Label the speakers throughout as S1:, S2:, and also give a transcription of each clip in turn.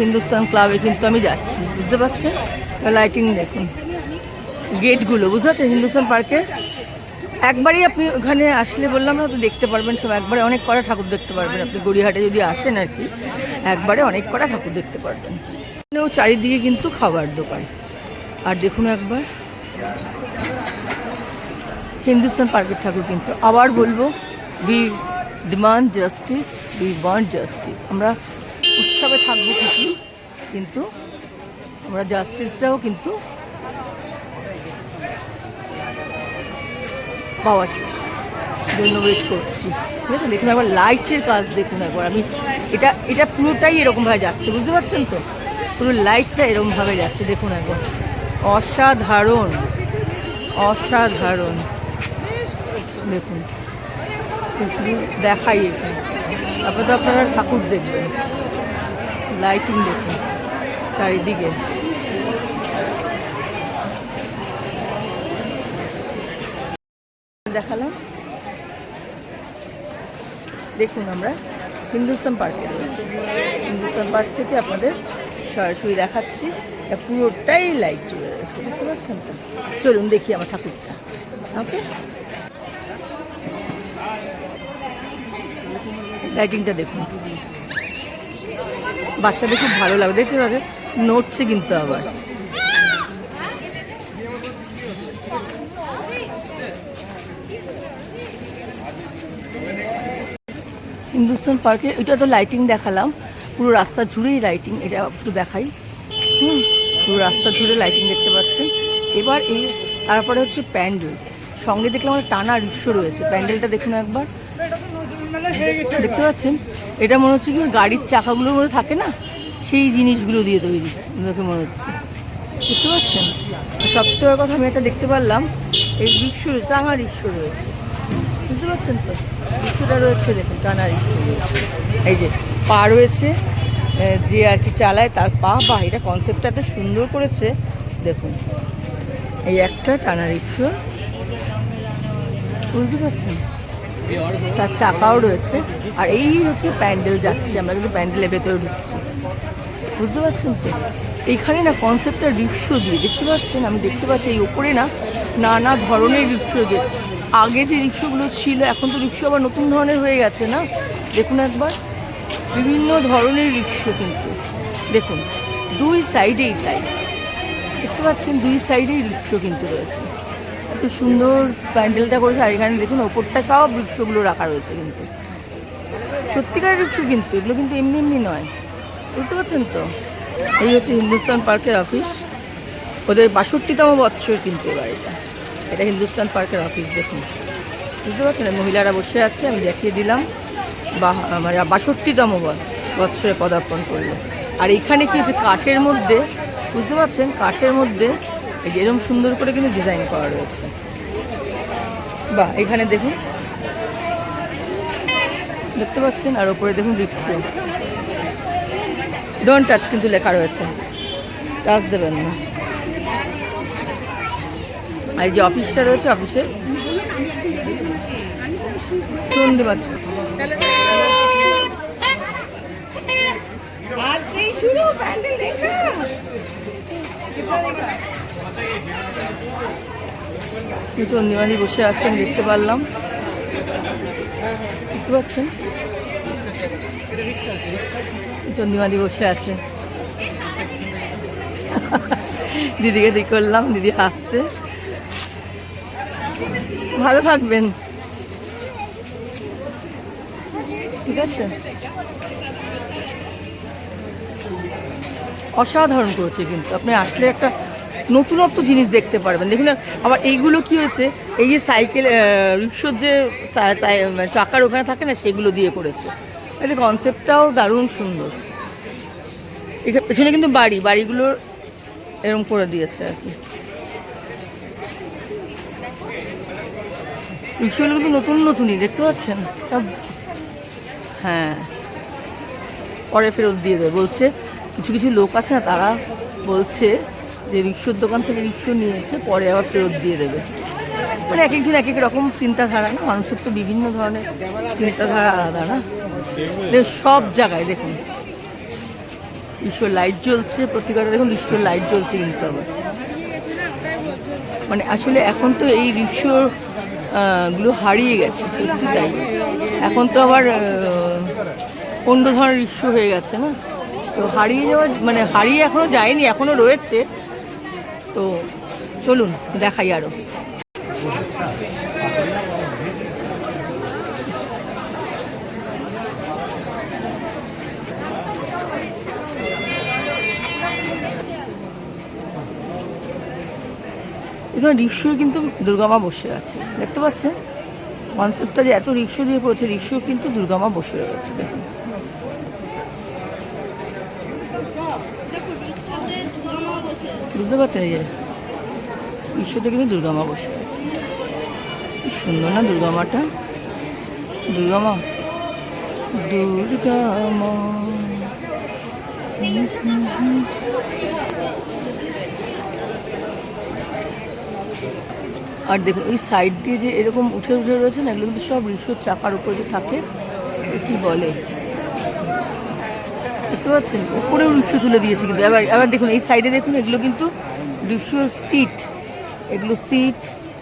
S1: হিন্দুস্তান ক্লাবে কিন্তু আমি যাচ্ছি, বুঝতে পারছেন? লাইটিং দেখুন। গেটগুলো বুঝতে পারছেন? হিন্দুস্তান পার্কে একবারই আপনি ওখানে আসলে বললাম না, তো দেখতে পারবেন সব। একবারে অনেক কটা ঠাকুর দেখতে পারবেন আপনি। গড়িয়াহাটে যদি আসেন আর কি, একবারে অনেক কটা ঠাকুর দেখতে পারবেন। এখানেও চারিদিকে কিন্তু খাবার দোকান। আর দেখুন একবার, হিন্দুস্তান পার্কের ঠাকুর কিন্তু। আবার বলব we demand justice we want justice আমরা উৎসবে থাকব ঠিকই, কিন্তু আমরা জাস্টিসটাও কিন্তু পাওয়ার জন্য ওয়েট করছি। ঠিক আছে? দেখুন, একবার লাইটের কাজ দেখুন একবার। আমি এটা এটা পুরোটাই এরকমভাবে যাচ্ছে, বুঝতে পারছেন তো? পুরো লাইটটা এরকমভাবে যাচ্ছে, দেখুন একবার। অসাধারণ অসাধারণ। দেখুন দেখাই এখানে তারপরে তো আপনারা ঠাকুর দেখবেন। লাইটিং দেখুন চারিদিকে। দেখালাম। দেখুন আমরা হিন্দুস্তান পার্কে রয়েছি। হিন্দুস্তান পার্ক থেকে আপনাদের সরাসরি দেখাচ্ছি। পুরোটাই লাইট চলে রয়েছে বুঝতে পারছেন তো? চলুন দেখি আমার ঠাকুরটা। ওকে লাইটিংটা দেখুন। বাচ্চাদের খুব ভালো লাগবে। দেখছ আগে নড়ছে কিন্তু আবার। হিন্দুস্তান পার্কে, এটা তো লাইটিং দেখালাম। পুরো রাস্তা জুড়েই লাইটিং এটা একটু দেখাই। হুম, পুরো রাস্তা জুড়ে লাইটিং দেখতে পাচ্ছেন। এবার এই, তারপরে হচ্ছে প্যান্ডেল। সঙ্গে দেখলাম টানা রিক্সো রয়েছে। প্যান্ডেলটা দেখুন একবার। দেখতে পাচ্ছেন? এটা মনে হচ্ছে কি গাড়ির চাকাগুলোর মধ্যে থাকে না? সেই জিনিসগুলো দিয়ে তৈরি। দেখে মনে হচ্ছে। পারছেন আর সবচেয়ে বড় কথা, আমি এটা দেখতে পারলাম, এই রিক্সো টাঙা রিক্সো রয়েছে। বুঝতে পারছেন তো? রিক্সোটা রয়েছে, দেখুন টানা রিক্সো এই যে, পা রয়েছে যে আর কি চালায়, তার পা বা এটা কনসেপ্টটা এত সুন্দর করেছে। দেখুন, এই একটা টানা রিক্সো বুঝতে পারছেন? তার চাকাও রয়েছে। আর এই হচ্ছে প্যান্ডেল যাচ্ছি, আমরা কিন্তু প্যান্ডেলের ভেতরে ঢুকছি। বুঝতে পারছেন তো? এইখানে না কনসেপ্টটা রিক্সো দিয়ে, দেখতে পাচ্ছেন? আমি দেখতে পাচ্ছি এই ওপরে না নানা ধরনের রিক্সো দিয়ে। আগে যে রিক্সোগুলো ছিল, এখন তো রিক্সো আবার নতুন ধরনের হয়ে গেছে না? দেখুন একবার। বিভিন্ন ধরনের রিক্সো কিন্তু। দেখুন, দুই সাইডেই তাই। দেখতে পাচ্ছেন, দুই সাইডেই রিক্সো কিন্তু রয়েছে। সুন্দর প্যান্ডেলটা করেছে, আর এখানে দেখুন ওপরটা সব রিক্সোগুলো রাখা রয়েছে কিন্তু। সত্যিকার রিক্সো কিন্তু, এগুলো কিন্তু এমনি এমনি নয়। বুঝতে পারছেন তো? এই হচ্ছে হিন্দুস্তান পার্কের অফিস ওদের বাষট্টিতম বৎসর কিন্তু এবার এটা। এটা হিন্দুস্তান পার্কের অফিস দেখুন। বুঝতে পারছেন? মহিলারা বসে আছে, আমি দেখিয়ে দিলাম। বা মানে বাষট্টিতম বৎসরে পদার্পণ করল। আর এখানে কি যে কাঠের মধ্যে, বুঝতে পারছেন? কাঠের মধ্যে এই যে এরকম সুন্দর করে কিন্তু ডিজাইন করা রয়েছে। বা এখানে দেখুন। দেখতে পাচ্ছেন? আর ওপরে দেখুন রিক্সে ডোন টাচ কিন্তু লেখা রয়েছে। টাচ দেবেন না। আর যে অফিসটা রয়েছে অফিসে
S2: ধন্যবাদ শুরু, প্যান্ডেল দেখা।
S1: চন্দিমাদি বসে আছেন, দেখতে পারলাম। দেখতে পাচ্ছেন? চন্দিমাদি বসে আছে। দিদিকে ঠিক করলাম, দিদি হাসছে। ভালো থাকবেন। ঠিক আছে? অসাধারণ করছে কিন্তু। আপনি আসলে একটা নতুনত্ব জিনিস দেখতে পারবেন। দেখুন আবার এইগুলো কি হয়েছে? এই যে সাইকেল রিক্সোর যে মানে চাকার ওখানে থাকে না, সেগুলো দিয়ে করেছে। এটা কনসেপ্টটাও দারুণ সুন্দর। এখানে, পেছনে কিন্তু বাড়ি বাড়িগুলোর এরকম করে দিয়েছে আর কি। রিক্সাগুলো কিন্তু নতুন, নতুনই, দেখতে পাচ্ছেন? হ্যাঁ। পরে ফেরত দিয়ে দেবে। বলছে, কিছু কিছু লোক আছে না, তারা বলছে যে রিক্সোর দোকান থেকে রিক্সো নিয়েছে, পরে আবার ফেরত দিয়ে দেবে। মানে এক একজন এক এক রকম চিন্তাধারা না? মানুষের তো বিভিন্ন ধরনের চিন্তাধারা আলাদা না? সব জায়গায় দেখুন। ঈশ্বর লাইট জ্বলছে প্রতিকারে দেখুন ঈশ্বর লাইট জ্বলছে কিন্তু আবার। মানে আসলে এখন তো এই রিক্সো গুলো হারিয়ে গেছে, সত্যি তাই। এখন তো আবার অন্য ধরনের রিক্সো হয়ে গেছে না? তো হারিয়ে যাওয়া মানে হারিয়ে এখনও যায়নি, এখনও রয়েছে। তো চলুন, দেখাই আরও। এখানে রিক্সোয় কিন্তু দুর্গামা বসে আছে। দেখতে পাচ্ছেন? কনসেপ্টটা যে এত রিক্সো দিয়ে পড়েছে রিক্সো কিন্তু দুর্গামা বসে রয়েছে। দেখুন। বুঝতে পারছেন এই যে রিক্সোতে কিন্তু দুর্গামা বসে আছে। সুন্দর না দুর্গামাটা দুর্গামা দুর্গামা আর দেখুন, ওই সাইড দিয়ে যে এরকম উঠে উঠে রয়েছে না, এগুলো কিন্তু সব রিক্সোর চাকার উপরে থাকে কি বলে? দেখতে পাচ্ছেন? ওপরেও রিক্সো তুলে দিয়েছে কিন্তু। এবার এবার দেখুন, এই সাইডে দেখুন, এগুলো কিন্তু রিক্সোর সিট এগুলো সিট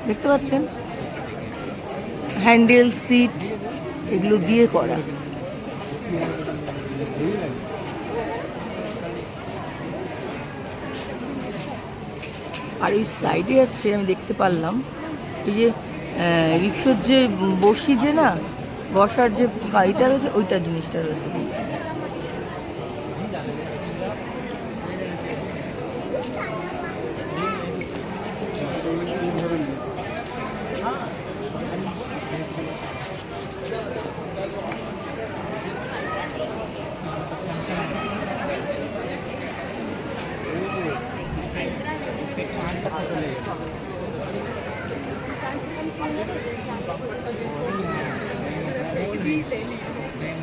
S1: দেখতে পাচ্ছেন? হ্যান্ডেল সিট এগুলো দিয়ে করা। আর এই সাইডে আছে, আমি দেখতে পারলাম, এই যে রিক্সোর যে বসি যে না, বসার যে গাড়িটা রয়েছে, ওইটা জিনিসটা রয়েছে।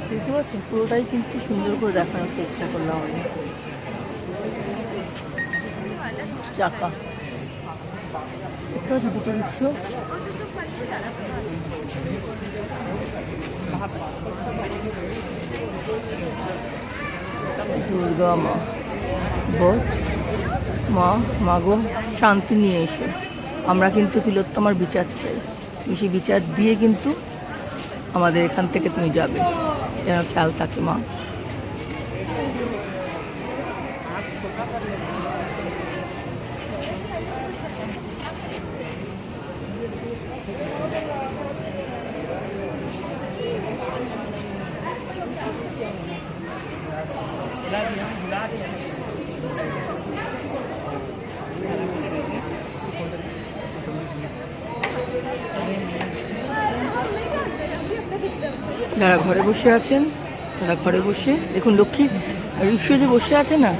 S1: বুঝতে পারছেন পুরোটাই কিন্তু সুন্দর করে দেখানোর চেষ্টা করলাম আমি। চাকা। দুর্গা মা, বোধ, মা মাগো শান্তি নিয়ে এসো। আমরা কিন্তু তিলোত্তমার বিচার চাই। তুমি সেই বিচার দিয়ে কিন্তু আমাদের এখান থেকে তুমি যাবে। যেন খেয়াল থাকে মা। যারা ঘরে বসে আছেন, তারা ঘরে বসে, দেখুন লক্ষ্মী রিক্সো যে বসে আছে না,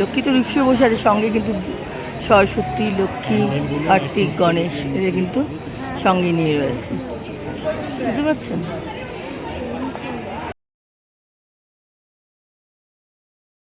S1: লক্ষ্মী তো রিক্সো বসে আছে, সঙ্গে কিন্তু সরস্বতী, লক্ষ্মী, কার্তিক, গণেশ, এদের কিন্তু সঙ্গে নিয়ে রয়েছে। বুঝতে পারছেন?